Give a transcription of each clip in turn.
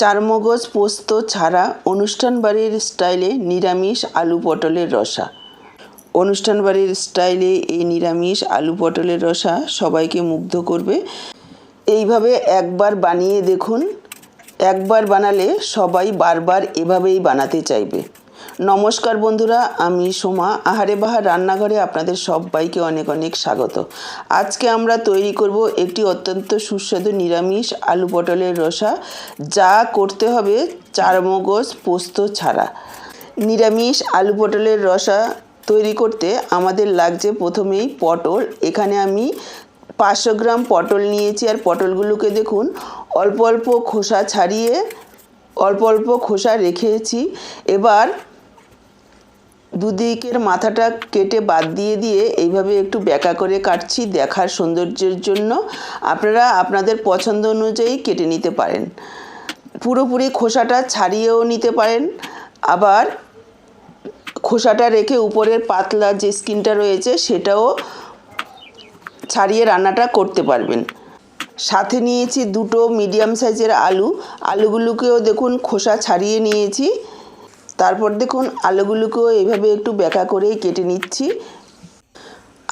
চারমগজ পোস্ত ছাড়া অনুষ্ঠান বাড়ির স্টাইলে নিরামিষ আলু পটলের রসা। অনুষ্ঠান বাড়ির স্টাইলে এই নিরামিষ আলু পটলের রসা সবাইকে মুগ্ধ করবে। এইভাবে একবার বানিয়ে দেখুন, একবার বানালে সবাই বারবার এভাবেই বানাতে চাইবে। নমস্কার বন্ধুরা, আমি সোমা। আহারে বাহার রান্নাঘরে আপনাদের সবাইকে অনেক অনেক স্বাগত। আজকে আমরা তৈরি করব একটি অত্যন্ত সুস্বাদু নিরামিষ আলু পটলের রসা। যা করতে হবে চার মগজ পোস্ত ছাড়া। নিরামিষ আলু পটলের রসা তৈরি করতে আমাদের লাগছে প্রথমেই পটল। এখানে আমি পাঁচশো গ্রাম পটল নিয়েছি। আর পটলগুলোকে দেখুন, অল্প অল্প খোসা ছাড়িয়ে, অল্প অল্প খোসা রেখেছি। এবার দুদিকের মাথাটা কেটে বাদ দিয়ে দিয়ে এইভাবে একটু ব্যাকা করে কাটছি দেখার সৌন্দর্যের জন্য। আপনারা আপনাদের পছন্দ অনুযায়ী কেটে নিতে পারেন। পুরোপুরি খোসাটা ছাড়িয়েও নিতে পারেন। আবার খোসাটা রেখে উপরের পাতলা যে স্কিনটা রয়েছে সেটাও ছাড়িয়ে রান্নাটা করতে পারবেন। সাথে নিয়েছি দুটো মিডিয়াম সাইজের আলু। আলুগুলোকেও দেখুন খোসা ছাড়িয়ে নিয়েছি। তারপর দেখুন আলুগুলোকেও এইভাবে একটু ব্যাকা করেই কেটে নিচ্ছি।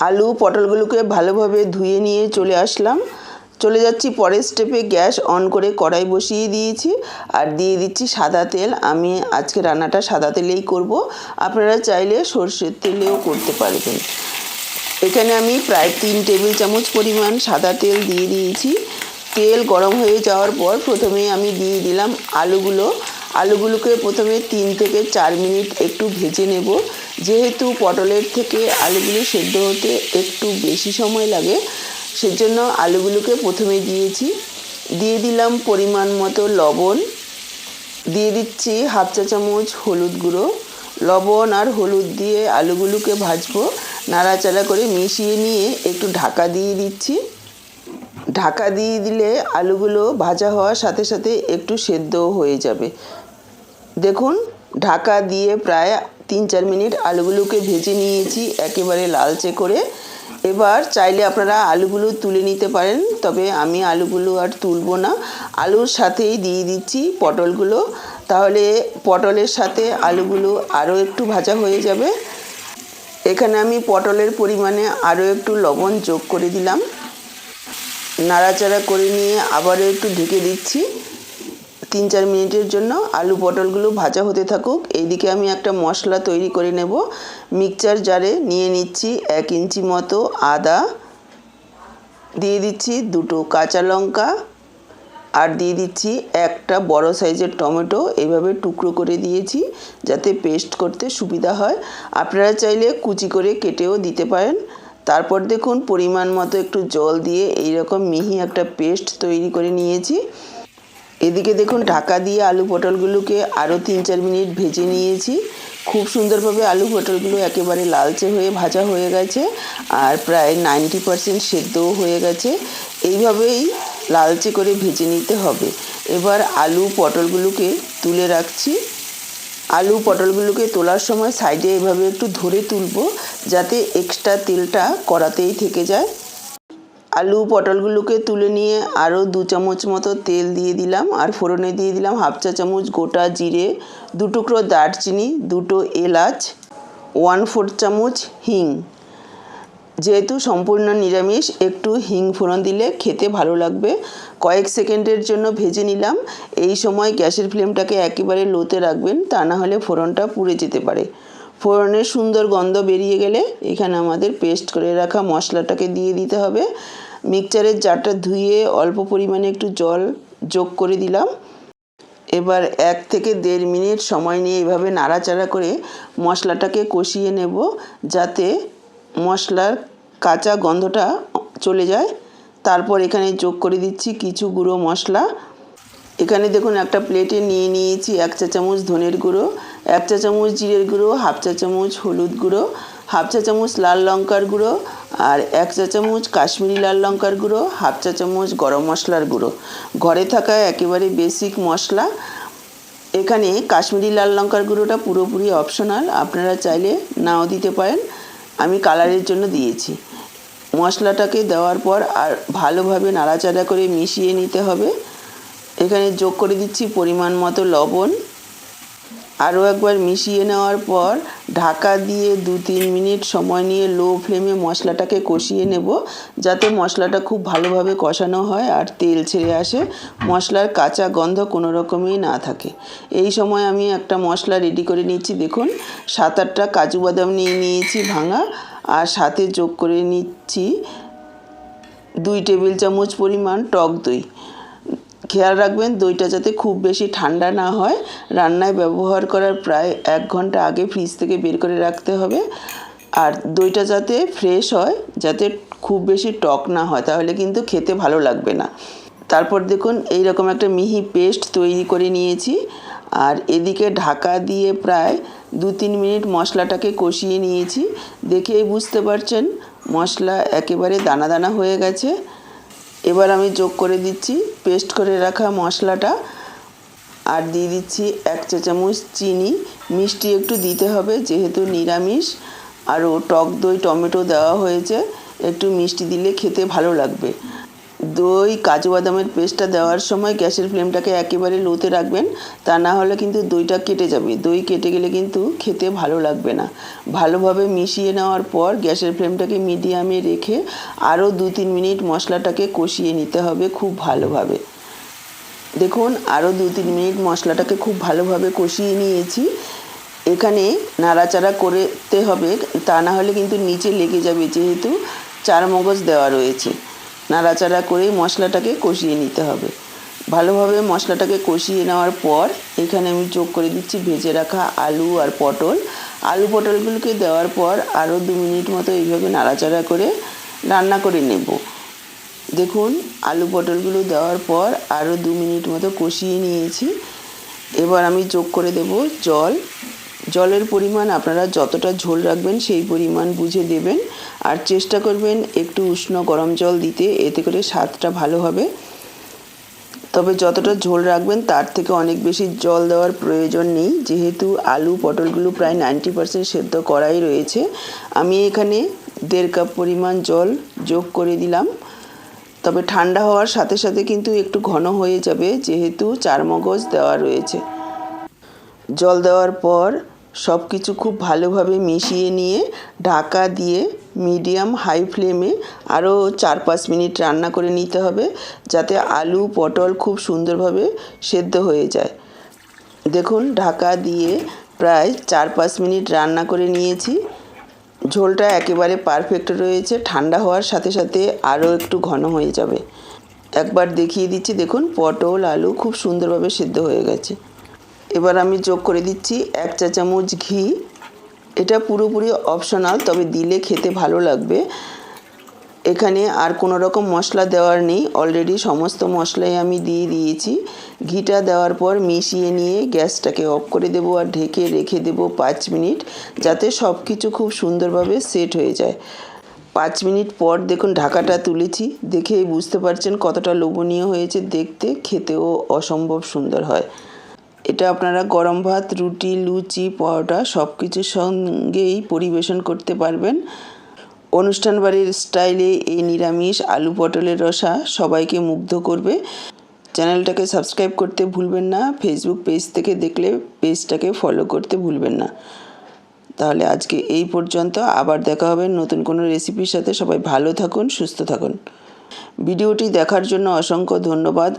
আলু পটলগুলোকে ভালোভাবে ধুয়ে নিয়ে চলে আসলাম। চলে যাচ্ছি পরের স্টেপে গ্যাস অন করে কড়াই বসিয়ে দিয়েছি। আর দিয়ে দিচ্ছি সাদা তেল। আমি আজকে রান্নাটা সাদা তেলেই করব। আপনারা চাইলে সর্ষের তেলেও করতে পারবেন। এখানে আমি প্রায় তিন টেবিল চামচ পরিমাণ সাদা তেল দিয়ে দিয়েছি। তেল গরম হয়ে যাওয়ার পর প্রথমে আমি দিয়ে দিলাম আলুগুলো। আলুগুলোকে প্রথমে তিন থেকে চার মিনিট একটু ভেজে নেব। যেহেতু পটলের থেকে আলুগুলো সেদ্ধ হতে একটু বেশি সময় লাগে, সেজন্য আলুগুলোকে প্রথমে দিয়েছি। দিয়ে দিলাম পরিমাণ মতো লবণ। দিয়ে দিচ্ছি হাফ চা চামচ হলুদ গুঁড়ো। লবণ আর হলুদ দিয়ে আলুগুলোকে ভাজবো। নাড়াচাড়া করে মিশিয়ে নিয়ে একটু ঢাকা দিয়ে দিচ্ছি। ঢাকা দিয়ে দিলে আলুগুলো ভাজা হওয়ার সাথে সাথে একটু সেদ্ধও হয়ে যাবে। দেখুন, ঢাকা দিয়ে প্রায় তিন চার মিনিট আলুগুলোকে ভেজে নিয়েছি একেবারে লালচে করে। এবার চাইলে আপনারা আলুগুলো তুলে নিতে পারেন, তবে আমি আলুগুলো আর তুলব না। আলুর সাথেই দিয়ে দিচ্ছি পটলগুলো। তাহলে পটলের সাথে আলুগুলো আরও একটু ভাজা হয়ে যাবে। এখানে আমি পটলের পরিমাণে আরও একটু লবণ যোগ করে দিলাম। নাড়াচাড়া করে নিয়ে আবারও একটু ঢেকে দিচ্ছি। তিন চার মিনিটের জন্য আলু পটলগুলো ভাজা হতে থাকুক। এইদিকে আমি একটা মশলা তৈরি করে নেব। মিক্সচার জারে নিয়ে নিচ্ছি এক ইঞ্চি মতো আদা। দিয়ে দিচ্ছি দুটো কাঁচা লঙ্কা। আর দিয়ে দিচ্ছি একটা বড় সাইজের টমেটো। এইভাবে টুকরো করে দিয়েছি যাতে পেস্ট করতে সুবিধা হয়। আপনারা চাইলে কুচি করে কেটেও দিতে পারেন। তারপর দেখুন পরিমাণ মতো একটু জল দিয়ে এইরকম মিহি একটা পেস্ট তৈরি করে নিয়েছি। এদিকে দেখুন, ঢাকা দিয়ে আলু পটলগুলোকে আরও তিন চার মিনিট ভেজে নিয়েছি। খুব সুন্দরভাবে আলু পটলগুলো একেবারে লালচে হয়ে ভাজা হয়ে গেছে আর প্রায় নাইনটি পারসেন্ট সেদ্ধও হয়ে গেছে। এইভাবেই লালচে করে ভেজে নিতে হবে। এবার আলু পটলগুলোকে তুলে রাখছি। আলু পটলগুলোকে তোলার সময় সাইডে এভাবে একটু ধরে তুলবো, যাতে এক্সট্রা তেলটা কড়াতেই থেকে যায়। আলু পটলগুলোকে তুলে নিয়ে আরও দু চামচ মতো তেল দিয়ে দিলাম আর ফোড়নে দিয়ে দিলাম হাফ চা চামচ গোটা জিরে দু টুকরো দারচিনি, দুটো এলাচ ওয়ান ফোর চামচ হিং। যেহেতু সম্পূর্ণ নিরামিষ, একটু হিং ফোড়ন দিলে খেতে ভালো লাগবে। কয়েক সেকেন্ডের জন্য ভেজে নিলাম। এই সময় গ্যাসের ফ্লেমটাকে একেবারে লোতে রাখবেন, তা না হলে ফোড়নটা পুড়ে যেতে পারে। ফোড়নের সুন্দর গন্ধ বেরিয়ে গেলে এখানে আমাদের পেস্ট করে রাখা মশলাটাকে দিয়ে দিতে হবে। মিক্সচারের জারটা ধুয়ে অল্প পরিমাণে একটু জল যোগ করে দিলাম। এবার এক থেকে দেড় মিনিট সময় নিয়ে এভাবে নাড়াচাড়া করে মশলাটাকে কষিয়ে নেব যাতে মশলার কাঁচা গন্ধটা চলে যায়। তারপর এখানে যোগ করে দিচ্ছি কিছু গুঁড়ো মশলা। এখানে দেখুন একটা প্লেটে নিয়ে নিয়েছি এক চা চামচ ধনের গুঁড়ো, এক চা চামচ জিরের গুঁড়ো, হাফ চা চামচ হলুদ গুঁড়ো হাফ চা চামচ লাল লঙ্কার গুঁড়ো আর এক চা চামচ কাশ্মীরি লাল লঙ্কার গুঁড়ো, হাফ চা চামচ গরম মশলার গুঁড়ো। ঘরে থাকা একেবারে বেসিক মশলা। এখানে কাশ্মীরি লাল লঙ্কার গুঁড়োটা পুরোপুরি অপশনাল আপনারা চাইলে নাও দিতে পারেন। আমি কালারের জন্য দিয়েছি। মশলাটাকে দেওয়ার পর আর ভালোভাবে নাড়াচাড়া করে মিশিয়ে নিতে হবে। এখানে যোগ করে দিচ্ছি পরিমাণ মতো লবণ। আরও একবার মিশিয়ে নেওয়ার পর ঢাকা দিয়ে দু তিন মিনিট সময় নিয়ে লো ফ্লেমে মশলাটাকে কষিয়ে নেব, যাতে মশলাটা খুব ভালোভাবে কষানো হয় আর তেল ছেড়ে আসে। মশলার কাঁচা গন্ধ কোনো রকমই না থাকে। এই সময় আমি একটা মশলা রেডি করে নিচ্ছি। দেখুন, সাত আটটা কাজু বাদাম নিয়ে নিয়েছি ভাঙা, আর সাথে যোগ করে নিচ্ছি দুই টেবিল চামচ পরিমাণ টক দই। খেয়াল রাখবেন দইটা যাতে খুব বেশি ঠান্ডা না হয়। রান্নায় ব্যবহার করার প্রায় এক ঘণ্টা আগে ফ্রিজ থেকে বের করে রাখতে হবে। আর দইটা যাতে ফ্রেশ হয়, যাতে খুব বেশি টক না হয়, তাহলে কিন্তু খেতে ভালো লাগবে না। তারপর দেখুন এই রকম একটা মিহি পেস্ট তৈরি করে নিয়েছি। আর এদিকে ঢাকা দিয়ে প্রায় দু তিন মিনিট মশলাটাকে কষিয়ে নিয়েছি। দেখেই বুঝতে পারছেন, মশলা একেবারে দানা দানা হয়ে গেছে। এবার আমি যোগ করে দিচ্ছি, পেস্ট করে রাখা মশলাটা। আর দিয়ে দিচ্ছি এক চা চামচ চিনি। মিষ্টি একটু দিতে হবে, যেহেতু নিরামিষ। আরও টক দই, টমেটো দেওয়া হয়েছে, একটু মিষ্টি দিলে খেতে ভালো লাগবে। দই কাজু বাদামের পেস্টটা দেওয়ার সময় গ্যাসের ফ্লেমটাকে একেবারে লোতে রাখবেন। তা না হলে কিন্তু দইটা কেটে যাবে। দই কেটে গেলে কিন্তু খেতে ভালো লাগবে না। ভালোভাবে মিশিয়ে নেওয়ার পর গ্যাসের ফ্লেমটাকে মিডিয়ামে রেখে আরও দু তিন মিনিট মশলাটাকে কষিয়ে নিতে হবে খুব ভালোভাবে। দেখুন, আরও দু তিন মিনিট মশলাটাকে খুব ভালোভাবে কষিয়ে নিয়েছি। এখানে নাড়াচাড়া করতে হবে। তা না হলে কিন্তু নিচে লেগে যাবে যেহেতু চার মগজ দেওয়া রয়েছে। নাড়াচাড়া করে মশলাটাকে কষিয়ে নিতে হবে। ভালোভাবে মশলাটাকে কষিয়ে নেওয়ার পর এখানে আমি যোগ করে দিচ্ছি ভেজে রাখা আলু আর পটল। আলু পটলগুলোকে দেওয়ার পর আরও দু মিনিট মতো এইভাবে নাড়াচাড়া করে রান্না করে নেব। দেখুন, আলু পটলগুলো দেওয়ার পর আরও দু মিনিট মতো কষিয়ে নিয়েছি। এবার আমি যোগ করে দেব জল। জলের পরিমাণ আপনারা যতটা ঝোল রাখবেন সেই পরিমাণ বুঝে দেবেন। আর চেষ্টা করবেন একটু উষ্ণ গরম জল দিতে, এতে করে স্বাদটা ভালো হবে। তবে যতটা ঝোল রাখবেন, তার থেকে অনেক বেশি জল দেওয়ার প্রয়োজন নেই। যেহেতু আলু, পটলগুলো প্রায় নাইনটি পার্সেন্ট সেদ্ধ করাই রয়েছে। আমি এখানে দেড় কাপ পরিমাণ জল যোগ করে দিলাম। তবে ঠান্ডা হওয়ার সাথে সাথে কিন্তু একটু ঘন হয়ে যাবে, যেহেতু চার মগজ দেওয়া রয়েছে। জল দেওয়ার পর সব কিছু খুব ভালোভাবে মিশিয়ে নিয়ে ঢাকা দিয়ে মিডিয়াম হাই ফ্লেমে আরও চার পাঁচ মিনিট রান্না করে নিতে হবে যাতে আলু, পটল খুব সুন্দরভাবে সেদ্ধ হয়ে যায়। দেখুন, ঢাকা দিয়ে প্রায় চার পাঁচ মিনিট রান্না করে নিয়েছি। ঝোলটা একেবারে পারফেক্ট রয়েছে, ঠান্ডা হওয়ার সাথে সাথে আরও একটু ঘন হয়ে যাবে। একবার দেখিয়ে দিচ্ছি, দেখুন, পটল, আলু খুব সুন্দরভাবে সেদ্ধ হয়ে গেছে। এবার আমি যোগ করে দিচ্ছি এক চা চামচ ঘি। এটা পুরোপুরি অপশনাল তবে দিলে খেতে ভালো লাগবে। এখানে আর কোনো রকম মশলা দেওয়ার নেই। অলরেডি সমস্ত মশলাই আমি দিয়ে দিয়েছি। ঘিটা দেওয়ার পর মিশিয়ে নিয়ে গ্যাসটাকে অফ করে দেবো আর ঢেকে রেখে দেবো পাঁচ মিনিট, যাতে সব কিছু খুব সুন্দরভাবে সেট হয়ে যায়। পাঁচ মিনিট পর দেখুন ঢাকাটা তুলেছি। দেখেই বুঝতে পারছেন কতটা লোভনীয় হয়েছে। দেখতে খেতেও অসম্ভব সুন্দর হয়। এটা আপনারা গরম ভাত, রুটি, লুচি, পরোটা সব কিছুর সঙ্গেই পরিবেশন করতে পারবেন। অনুষ্ঠান বাড়ির স্টাইলে এই নিরামিষ আলু পটলের রসা সবাইকে মুগ্ধ করবে। চ্যানেলটাকে সাবস্ক্রাইব করতে ভুলবেন না ফেসবুক পেজ থেকে দেখলে পেজটাকে ফলো করতে ভুলবেন না। তাহলে আজকে এই পর্যন্ত, আবার দেখা হবে নতুন কোনো রেসিপির সাথে। সবাই ভালো থাকুন, সুস্থ থাকুন। ভিডিওটি দেখার জন্য অসংখ্য ধন্যবাদ।